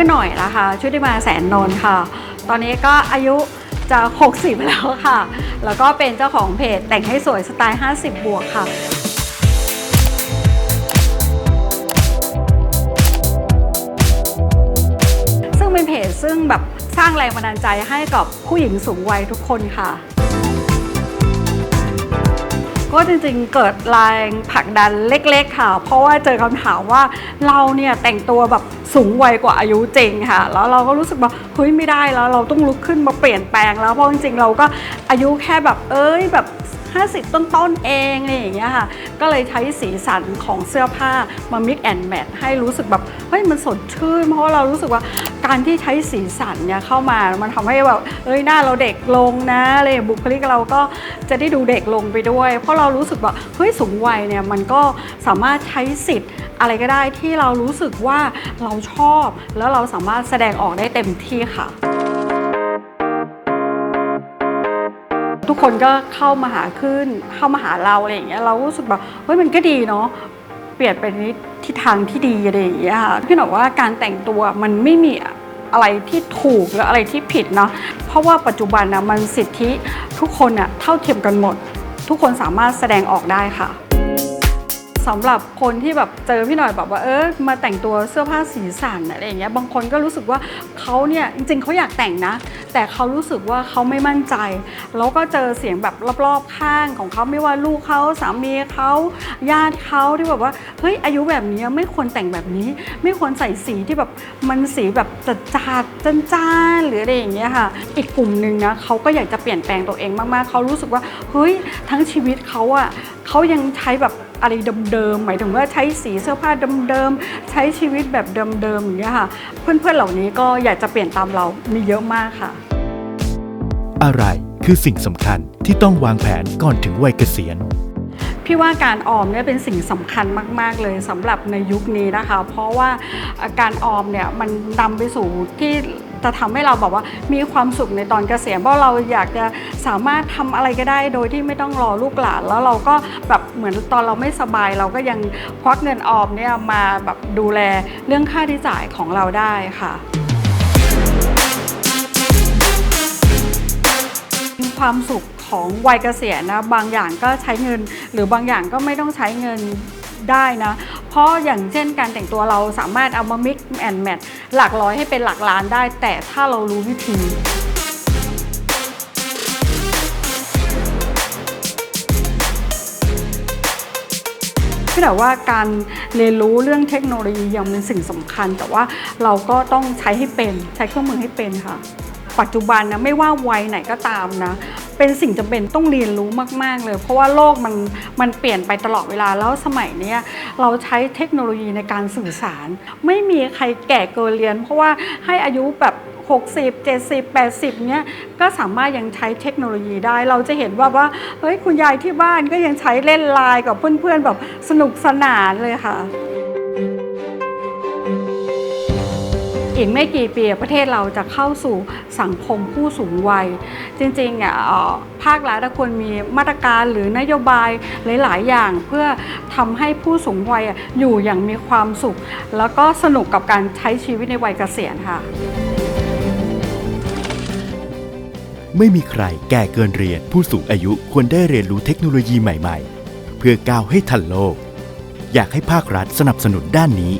ชื่อหน่อยนะคะชุติมาแสนนนท์ค่ะ ตอนนี้ก็อายุจะ 60 แล้วค่ะ แล้วก็เป็นเจ้าของเพจแต่งให้สวยสไตล์ 50 บวกค่ะซึ่งเป็นเพจซึ่งแบบสร้างแรงบันดาลใจให้กับผู้หญิงสูงวัยทุกคนค่ะ ก็จริงๆ เกิดแรงผลักดันเล็กๆค่ะ เพราะว่าเจอคำถามว่าเราเนี่ยแต่งตัวแบบสูงวัยกว่าอายุจริงค่ะ แล้วเราก็รู้สึกว่าเฮ้ยไม่ได้แล้วเราต้องลุกขึ้นมาเปลี่ยนแปลงแล้วเพราะจริงๆ เราก็อายุแค่แบบเอ้ยแบบ50 ต้นๆเองอะไรอย่างเงี้ยค่ะ ก็เลยใช้สีสันของเสื้อผ้ามา mix and match ให้รู้สึกแบบเฮ้ยมันสดชื่น เพราะเรารู้สึกว่าการที่ใช้สีสันเนี่ยเข้ามามันทำให้แบบเอ้ยหน้าเราเด็กลงนะอะไรอย่างบุคลิกเราก็จะได้ดูเด็กลงไปด้วย เพราะเรารู้สึกว่าเฮ้ยสูงวัยเนี่ยมันก็สามารถใช้สิทธิ์อะไรก็ได้ที่เรารู้สึกว่าเราชอบ แล้วเราสามารถแสดงออกได้เต็มที่ค่ะ ทุกคนก็เข้ามาหาขึ้น เข้ามาหาเราอะไรอย่างเงี้ยเรารู้สึกแบบเฮ้ยมันก็ดีเนาะเปลี่ยนไปในทิศทางที่ดีอะไรอย่างเงี้ยค่ะพี่หนอกว่าการแต่งตัวมันไม่มีอะไรที่ถูกหรืออะไรที่ผิดเนาะเพราะว่าปัจจุบันนะมันสิทธิทุกคนน่ะเท่าเทียมกันหมด ทุกคนสามารถแสดงออกได้ค่ะ สำหรับคนที่แบบเจอพี่หน่อยแบบว่าเออมาแต่งตัวเสื้อผ้าสีสันอะไรอย่างเงี้ยบางคนก็รู้สึกว่าเขาเนี่ยจริงๆเขาอยากแต่งนะ แต่เขารู้สึกว่าเขาไม่มั่นใจ แล้วก็เจอเสียงแบบรอบๆข้างของเขาไม่ว่าลูกเขาสามีเขาญาติเขาที่แบบว่าเฮ้ยอายุแบบนี้ไม่ควรแต่งแบบนี้ ไม่ควรใส่สีที่แบบมันสีแบบจัดจาดจันจ้านหรืออะไรอย่างเงี้ยค่ะ อีกกลุ่มหนึ่งนะเขาก็อยากจะเปลี่ยนแปลงตัวเองมากๆเขารู้สึกว่าเฮ้ยทั้งชีวิตเขาอะเขายังใช้แบบ อะไรเดิมๆหมายถึงว่าใช้สีเสื้อผ้าเดิมๆใช้ชีวิตแบบเดิมๆอย่างเงี้ยค่ะ เพื่อนๆเหล่านี้ก็อยากจะเปลี่ยนตามเรามีเยอะมากค่ะ อะไรคือสิ่งสำคัญที่ต้องวางแผนก่อนถึงวัยเกษียณ พี่ว่าการออมเนี่ยเป็นสิ่งสำคัญมาก ๆ เลยสำหรับในยุคนี้นะคะ เพราะว่าการออมเนี่ยมันนำไปสู่ที่จะทำให้เราแบบว่ามีความสุขในตอนเกษียณเพราะเราอยากจะสามารถทำอะไรก็ได้โดยที่ไม่ต้องรอลูกหลานแล้วเราก็แบบเหมือนตอนเราไม่สบาย เราก็ยังควักเงินออมเนี่ยมาแบบดูแลเรื่องค่าใช้จ่ายของเราได้ค่ะความสุข ของวัยเกษียณนะบางอย่างก็ใช้เงิน หรือบางอย่างก็ไม่ต้องใช้เงินได้นะ เพราะอย่างเช่นการแต่งตัวเราสามารถเอามา mix and match หลักร้อยให้เป็นหลักล้านได้ แต่ถ้าเรารู้วิธีพี่แต่ว่าการเรียนรู้เรื่องเทคโนโลยียังเป็นสิ่งสำคัญ แต่ว่าเราก็ต้องใช้ให้เป็นใช้เครื่องมือให้เป็นค่ะ ปัจจุบันนะไม่ว่าวัยไหนก็ตามนะ เป็นสิ่งจำเป็นต้องเรียนรู้มาก ๆ เลย เพราะว่าโลกมันมันเปลี่ยนไปตลอดเวลาแล้วสมัยนี้เราใช้เทคโนโลยีในการสื่อสาร ไม่มีใครแก่เกินเรียน เพราะว่าให้อายุแบบ60 70 80 เนี้ยก็สามารถยังใช้เทคโนโลยีได้ เราจะเห็นว่าว่าเฮ้ยคุณยายที่บ้านก็ยังใช้เล่นไลน์กับเพื่อนๆแบบสนุกสนานเลยค่ะ อีกไม่กี่ปีประเทศเราจะเข้าสู่สังคมผู้สูงวัย จริงๆอะภาครัฐควรมีมาตรการหรือนโยบายหลาย ๆ อย่างเพื่อทำให้ผู้สูงวัยอยู่อย่างมีความสุข แล้วก็สนุกกับการใช้ชีวิตในวัยเกษียณค่ะไม่มีใครแก่เกินเรียนผู้สูงอายุควรได้เรียนรู้เทคโนโลยีใหม่ ๆ เพื่อก้าวให้ทันโลก อยากให้ภาครัฐสนับสนุนด้านนี้